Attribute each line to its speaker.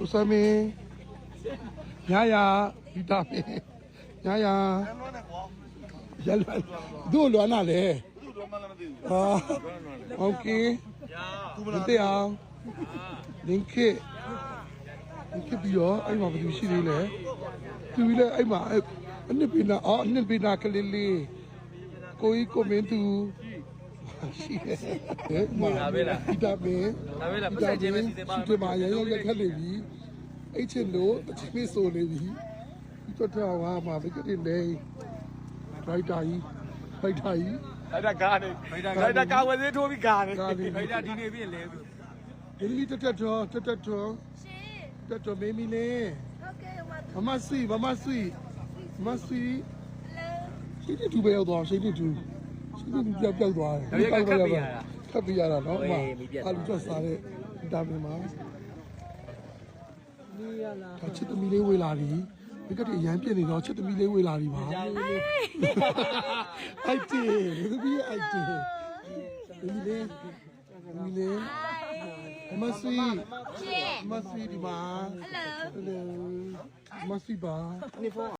Speaker 1: ကိုစမင်းညာယာဗီတာမင်ညာယာရလွယ်ဒူလွမ်းလာလေဟာโอเคမတေအောင်လင်းခေလင်းခေပြီးတော့အဲ့မှာဘယ်သူရှိသေးလဲသူကြီးလည်းအဲ့မှာအဲ့အနှစ်ပိနာအော်အနှစ်ပိနာကလေးလေးကိုကြီးကိုမင်းသူ ရှိတယ်ဟဲ့မှာဗီတာမင်
Speaker 2: ဒါပဲလားပတ်ဆက်ခြင်းပဲစီစဉ်ပါ
Speaker 1: ဒီမှာရရရက်ခက်နေပြီအဲ့ချင်လို့အချင်းလေးဆိုနေပြီဒီတော့တော့ဟာမှာဘယ်ကတည်းလဲဒရိုက်တာကြီးဒရိုက်တာကြီး
Speaker 2: အဲ့ဒါကားနေအဲ့ဒါကာဝယ်သေးထိုးပြီးကားနေ
Speaker 1: ကားနေ
Speaker 2: အဲ့ဒါဒီနေ့ပြည့်လဲပြီ
Speaker 1: ဒီလီတက်တက်တော့တက်တက်တော့
Speaker 3: ရှင်
Speaker 1: တက်တော့မေမီလေး
Speaker 3: ဟုတ်ကဲ့ဟိုမှာ
Speaker 1: မမစီမမစီမစီ
Speaker 3: လဲ
Speaker 1: ရှိတဲ့သူပဲရောက်သွားရှိတဲ့သူရှိတဲ့ သူပြောက်ပြောက်သွားတယ်ခတ်ပြရတာနော်အမအာလူချက်စားတဲ့ဒါမင်းမှာ
Speaker 2: နီးရလား
Speaker 1: ချစ်သမီးလေးဝေလာပြီဒီကတည်းကရမ်းပြစ်နေတော့ချစ်သမီးလေးဝေလာပြီပါအိုက်တီလူကြီးအိုက်တီလူလေးလူလေးမဆွေ
Speaker 3: ရှင်
Speaker 1: မဆွေဒီမှာ
Speaker 3: ဟယ်လို
Speaker 1: ဟယ်လိုမဆွေပါ